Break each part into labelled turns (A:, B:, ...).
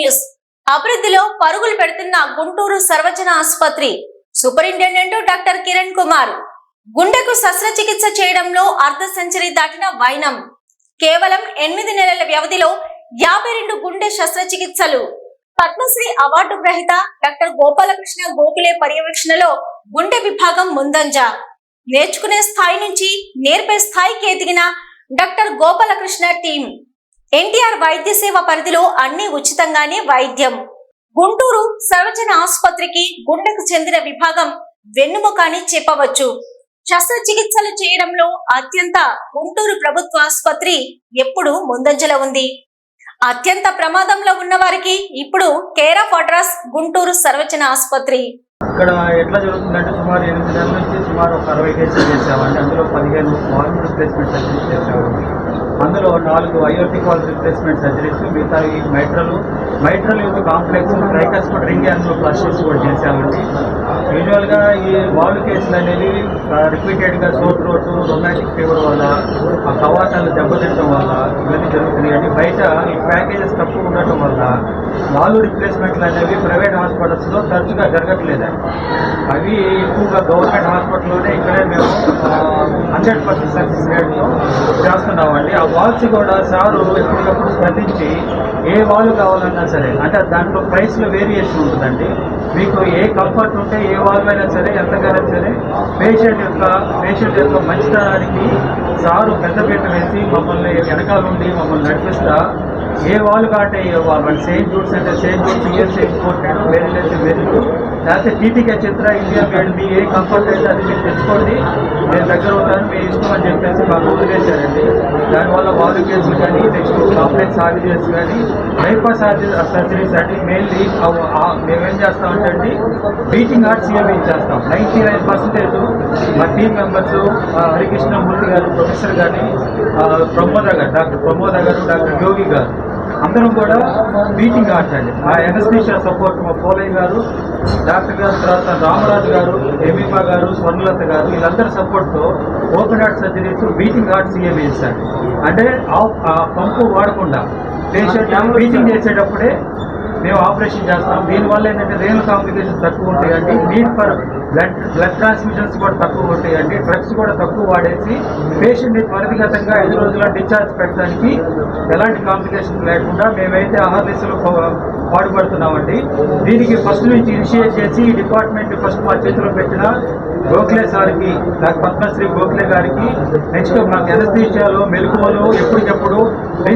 A: News. అభివృద్ధిలో పరుగులు పెడుతున్న గుంటూరు సర్వజన ఆసుపత్రి సూపరింటెండెంట్ డాక్టర్ కిరణ్ కుమార్. గుండెకు శస్త్రచికిత్స చేయడంలో అర్ధ సెంచరీ దాటిన వైనం. కేవలం ఎనిమిది నెలల వ్యవధిలో యాభై రెండు గుండె శస్త్రచికిత్సలు. పద్మశ్రీ అవార్డు గ్రహీత డాక్టర్ గోపాలకృష్ణ గోఖలే పర్యవేక్షణలో గుండె విభాగం ముందంజ. నేర్చుకునే స్థాయి నుంచి నేర్పే స్థాయికి ఎదిగిన డాక్టర్ గోపాలకృష్ణ టీం. ఎన్టీఆర్ వైద్య సేవ పరిధిలో అన్ని ఉచితంగానే వైద్యం. గుంటూరు సర్వజన ఆసుపత్రికి గుండెకు చెందిన విభాగం వెన్నుముక అని చెప్పవచ్చు. శస్త్రచికిత్సలు చేయడంలో అత్యంత గుంటూరు ప్రభుత్వ ఆసుపత్రి ఎప్పుడు ముందంజలో ఉంది. అత్యంత ప్రమాదంలో ఉన్న వారికి ఇప్పుడు కేర్ ఆఫ్ అడ్రస్ గుంటూరు సర్వజన ఆసుపత్రి.
B: ఇక్కడ ఎట్లా జరుగుతుందంటే సుమారు ఎనిమిది నెలల నుంచి సుమారు ఒక అరవై కేసులు చేసామండి అందులో పదిహేను వాల్వ్ ప్లేస్మెంట్ చేసామండి అందులో నాలుగు ఐఓటీ కాల్ రిప్లేస్మెంట్ సర్జరీస్ మిగతా ఈ మైట్రలు మైట్రల్ యొక్క complex tricuspid ring and plastics కూడా చేసామండి యూజువల్గా ఈ వాల్వ్ కేసులు అనేవి రిపీటెడ్గా సోర్ రోడ్ రొమాటిక్ ఫీవర్ వల్ల ఆ కవాటాలు దెబ్బతింటడం వల్ల ఇవన్నీ జరుగుతున్నాయి. బయట ఈ ప్యాకేజెస్ తక్కువ ఉండటం వల్ల వాళ్ళు రిప్లేస్మెంట్లు అనేవి ప్రైవేట్ హాస్పిటల్స్లో తరచుగా జరగట్లేదు. అవి ఎక్కువగా గవర్నమెంట్ హాస్పిటల్లోనే ఇక్కడే మేము హండ్రెడ్ పర్సెంట్ సక్సెస్ రేట్తో చేస్తున్నామండి ఆ వాల్స్ కూడా సారు ఎప్పటికప్పుడు స్పందించి ఏ వాల్ కావాలన్నా సరే అంటే దాంట్లో ప్రైస్లో వేరియేషన్ ఉంటుందండి. మీకు ఏ కంఫర్ట్ ఉంటే ఏ వాల్ అయినా సరే ఎంతకైనా సరే పేషెంట్ యొక్క పేషెంట్ యొక్క మంచితనానికి సారు పెద్దపీట వేసి మమ్మల్ని వెనకాల ఉండి మమ్మల్ని నడిపిస్తా. ఏ వాళ్ళు కాటే ఏ వాళ్ళు సేమ్ జూట్స్ అంటే సెయింట్ జూట్స్ యూఎస్ఏ ఇంపోర్టెడ్ వేరే వేరే లేకపోతే టీటీకే చిత్ర ఇండియా మేడ్ మీ ఏ కంఫర్ట్ అయితే అది మీరు తెచ్చుకోండి. నేను దగ్గర ఉంటాను మీ ఇష్టం అని చెప్పేసి మాకు వదిలేశారండి. దానివల్ల వారు కేసులు కానీ నెక్స్ట్ కాంప్లెక్స్ సర్జరీస్ కానీ బైపాస్ సర్జరీస్ అంటే మెయిన్లీ మేమేం చేస్తామంటే అండి బీటింగ్ హార్ట్ సీఎం చేస్తాం. నైంటీ నైన్ పర్సెంటేజ్ మా టీం మెంబర్స్ హరికృష్ణ మూర్తి గారు ప్రొఫెసర్ కానీ ప్రమోద గారు డాక్టర్ ప్రమోద గారు డాక్టర్ యోగి గారు. అందరం కూడా హార్ట్ అండి ఆ ఎనస్థీషియా సపోర్ట్ మా పోలయ్య గారు డాక్టర్ గారు తర్వాత రామరాజు గారు ఎమీమా గారు స్వర్ణలత గారు వీళ్ళందరి సపోర్ట్తో open heart surgeries beating heart CM చేశారు. అంటే ఆ- పంపు వాడకుండా పేషెంట్ బీటింగ్ చేసేటప్పుడే మేము ఆపరేషన్ చేస్తాం. దీనివల్ల ఏంటంటే రేణు కాంప్లికేషన్ తక్కువ ఉంటాయండి. Need for blood blood transmissions కూడా తక్కువ ఉంటాయండి. డ్రగ్స్ కూడా తక్కువ వాడేసి పేషెంట్ని త్వరితగతంగా ఐదు రోజుల డిశ్చార్జ్ పెట్టడానికి ఎలాంటి కాంప్లికేషన్స్ లేకుండా మేమైతే ఆహార్నిసలు పాటుపడుతున్నామండి. దీనికి ఫస్ట్ నుంచి ఇనిషియేట్ చేసి ఈ డిపార్ట్మెంట్ ఫస్ట్ మా చేతిలో పెట్టిన గోఖలే సార్కి డాక్టర్ పద్మశ్రీ గోఖలే గారికి నెక్స్ట్ మాకు ఎనస్థీషియాలో మెలకువలు ఎప్పటికెప్పుడు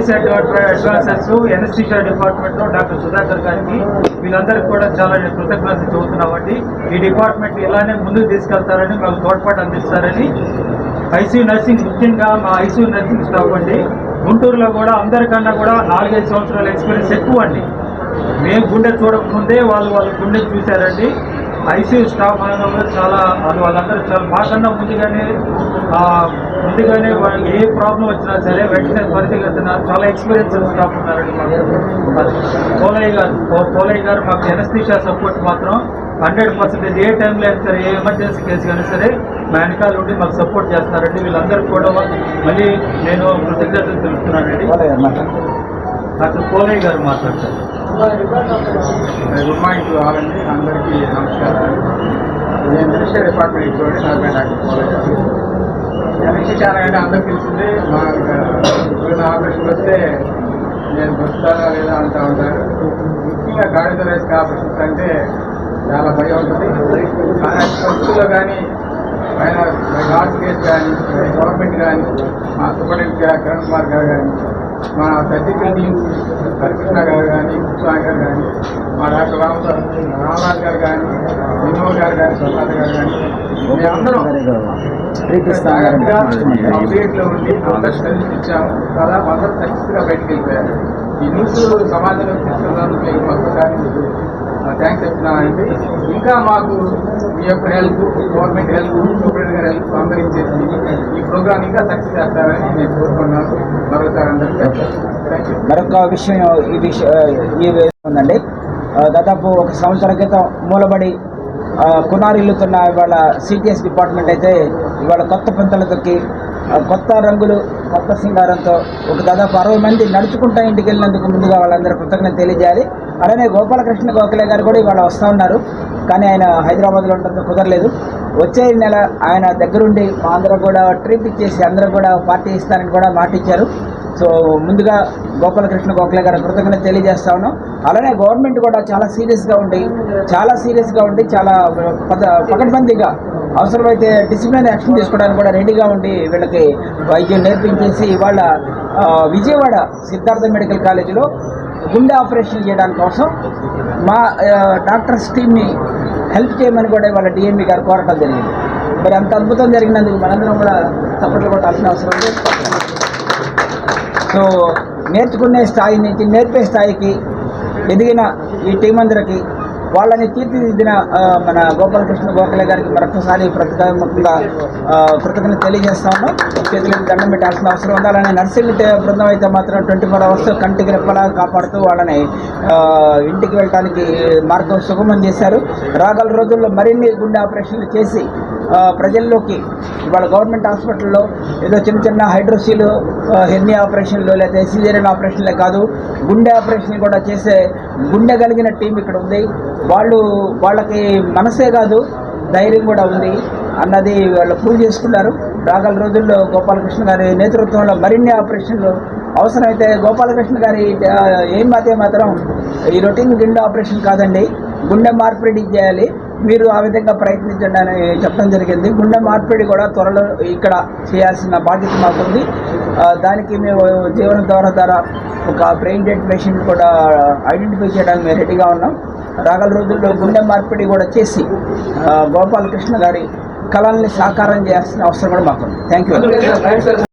B: రీసెంట్ అడ్వాన్సెస్ ఎనస్థీషియా డిపార్ట్మెంట్లో డాక్టర్ సుధాకర్ గారికి వీళ్ళందరికీ కూడా చాలా కృతజ్ఞతలు చెబుతున్నామండి. ఈ డిపార్ట్మెంట్ ఇలానే ముందుకు తీసుకెళ్తారని మాకు తోడ్పాటు అందిస్తారని ఐసీయూ నర్సింగ్ ముఖ్యంగా మా ఐసీయూ నర్సింగ్ స్టాఫ్ అండి. గుంటూరులో కూడా అందరికన్నా కూడా నాలుగైదు సంవత్సరాల ఎక్స్పీరియన్స్ ఎక్కువ అండి. మేము గుండె చూడకముందే వాళ్ళు వాళ్ళ గుండె చూశారండి. ఐసీయూ స్టాఫ్ అనడం కూడా చాలా వాళ్ళు వాళ్ళందరూ చాలా మాకన్నా ముందుగానే ముందుగానే వాళ్ళకి ఏ ప్రాబ్లం వచ్చినా సరే వెంటనే త్వరితగతిన చాలా ఎక్స్పీరియన్స్ స్టాఫ్ ఉన్నారండి మాకు. పోలయ్య గారు పోలయ్య గారు మాకు ఎనస్థీషియా సపోర్ట్ మాత్రం హండ్రెడ్ పర్సెంటేజ్ ఏ టైంలో అయినా సరే ఏ ఎమర్జెన్సీ కేసు కానీ సరే మా వెనకాల నుండి మాకు సపోర్ట్ చేస్తారండి. వీళ్ళందరూ కూడా మళ్ళీ నేను కృతజ్ఞతలు తెలుపుతున్నానండి. డాక్టర్ పోలయ్య గారు మాట్లాడతారు.
C: గుడ్ మార్నింగ్ టు ఆల్ అండి. అందరికీ నమస్కారం నేను మినిస్టర్ డిపార్ట్మెంట్ ఇచ్చేవాడి నా పేరు డాక్టర్ పోలయ్య ఎలక్షన్ చాలా అంటే అందరికి తెలిసింది. మా ఇప్పుడు ఆపరేషన్ వస్తే నేను బతుకుతానా లేదా అంటూ ఉంటారు. ముఖ్యంగా కార్డియోలజిక్ ఆపరేషన్స్ అంటే చాలా భయం ఉంటుంది. కానీ ఖర్చులో కానీ పైన గాడ్స్ కేసు కానీ గవర్నమెంట్ కానీ మా సూపరింటెండెంట్ కిరణ్ కుమార్ గారు కానీ మా సర్జికల్ టీమ్స్ హరికృష్ణ గారు కానీ కృష్ణ గారు కానీ మా డాక్టర్ రామ రామరాజు గారు కానీ వినోద్ గారు కానీ ప్రసాద్ గారు కానీ మేమందరం జాగ్రత్తగా అప్డేట్లో ఉండి అందరు సర్వీస్ ఇచ్చాము. చాలా అందరూ సక్సెస్గా బయటకు వెళ్ళిపోయారు. ఈ న్యూస్ సమాజంలో తీసుకున్నందుకు మీకు మరొకసారి థ్యాంక్స్ చెప్తున్నానండి. ఇంకా మాకు మీ యొక్క హెల్ప్ గవర్నమెంట్ హెల్ప్ సూపరింటెండెంట్ గారి హెల్ప్ అందరూ ఈ ప్రోగ్రామ్ ఇంకా సక్సెస్ చేస్తారని నేను కోరుకున్నాను మరొకసారి అందరికీ
D: మరొక విషయం ఈ విషయం ఈ ఉందండి. దాదాపు ఒక సంవత్సరం క్రితం మూలబడి ఆ, కునారిల్లుతున్న ఇవాళ సిటిఎస్ డిపార్ట్మెంట్ అయితే ఇవాళ కొత్త పంతలు తొక్కి కొత్త రంగులు కొత్త సింగారంతో ఒక దాదాపు అరవై మంది నడుచుకుంటా ఇంటికి వెళ్ళినందుకు ముందుగా వాళ్ళందరూ కృతజ్ఞత తెలియజేయాలి. అలానే గోపాలకృష్ణ గోఖలే గారు కూడా ఇవాళ వస్తూ ఉన్నారు. కానీ ఆయన హైదరాబాద్లో ఉండడంతో కుదరలేదు. వచ్చే నెల ఆయన దగ్గరుండి మా అందరూ కూడా ట్రిప్ ఇచ్చేసి అందరూ కూడా పార్టీ ఇస్తారని కూడా మాట ఇచ్చారు. సో ముందుగా గోపాలకృష్ణ గోఖలే గారు కృతజ్ఞత తెలియజేస్తా ఉన్నాం. అలానే గవర్నమెంట్ కూడా చాలా సీరియస్గా ఉండి చాలా సీరియస్గా ఉండి చాలా పద పకడ్బందీగా అవసరమైతే డిసిప్లిన్ యాక్షన్ తీసుకోవడానికి కూడా రెడీగా ఉండి వీళ్ళకి వైద్యం నేర్పించేసి ఇవాళ విజయవాడ సిద్ధార్థ మెడికల్ కాలేజీలో గుండె ఆపరేషన్ చేయడానికి కోసం మా డాక్టర్స్ టీమ్ని హెల్ప్ చేయమని కూడా ఇవాళ డిఎంఈ గారు కోరటం జరిగింది. మరి అంత అద్భుతం జరిగినందుకు మనందరం కూడా తప్పట్లు కొట్టాల్సిన అవసరం లేదు సో నేర్చుకునే స్థాయి నుంచి నేర్పే స్థాయికి ఎదిగిన ఈ టీం అందరికి వాళ్ళని తీర్చిదిద్దిన మన గోపాలకృష్ణ గోఖలే గారికి మరొకసారి ప్రతికాత్మకంగా కృతజ్ఞత తెలియజేస్తాము. ఉన్నాం చేతులకు దండం పెట్టాల్సిన అవసరం ఉంది అలానే నర్సింగ్ టే- బృందం అయితే మాత్రం ట్వంటీ ఫోర్ అవర్స్ కంటికి రెప్పలా కాపాడుతూ వాళ్ళని ఇంటికి వెళ్ళడానికి మార్గం సుగమం చేశారు. రాగల రోజుల్లో మరిన్ని గుండె ఆపరేషన్లు చేసి ప్రజల్లోకి ఇవాళ గవర్నమెంట్ హాస్పిటల్లో ఏదో చిన్న చిన్న హైడ్రోసీలు హెర్నీ ఆపరేషన్లు లేదా సిజేరియన్ ఆపరేషన్లే కాదు గుండె ఆపరేషన్ కూడా చేసే గుండె కలిగిన టీం ఇక్కడ ఉంది. వాళ్ళు వాళ్ళకి మనసే కాదు ధైర్యం కూడా ఉంది అన్నది వాళ్ళు ప్రూవ్ చేసుకున్నారు. రాగల రోజుల్లో గోపాలకృష్ణ గారి నేతృత్వంలో మరిన్ని ఆపరేషన్లు అవసరమైతే గోపాలకృష్ణ గారి ఏం మాతే మాత్రం ఈ రొటీన్ గుండె ఆపరేషన్ కాదండి గుండె మార్పిడి చేయాలి. మీరు ఆ విధంగా ప్రయత్నించండి అని చెప్పడం జరిగింది. గుండె మార్పిడి కూడా త్వరలో ఇక్కడ చేయాల్సిన బాధ్యత మాకుంది. దానికి మేము జీవన ద్వారా ద్వారా ఒక బ్రెయిన్ డెడ్ పేషెంట్ కూడా ఐడెంటిఫై చేయడానికి మేము రెడీగా ఉన్నాం. రాగల రోజుల్లో గుండె మార్పిడి కూడా చేసి గోపాలకృష్ణ గారి కళల్ని సాకారం చేయాల్సిన అవసరం కూడా మాకుంది. Thank you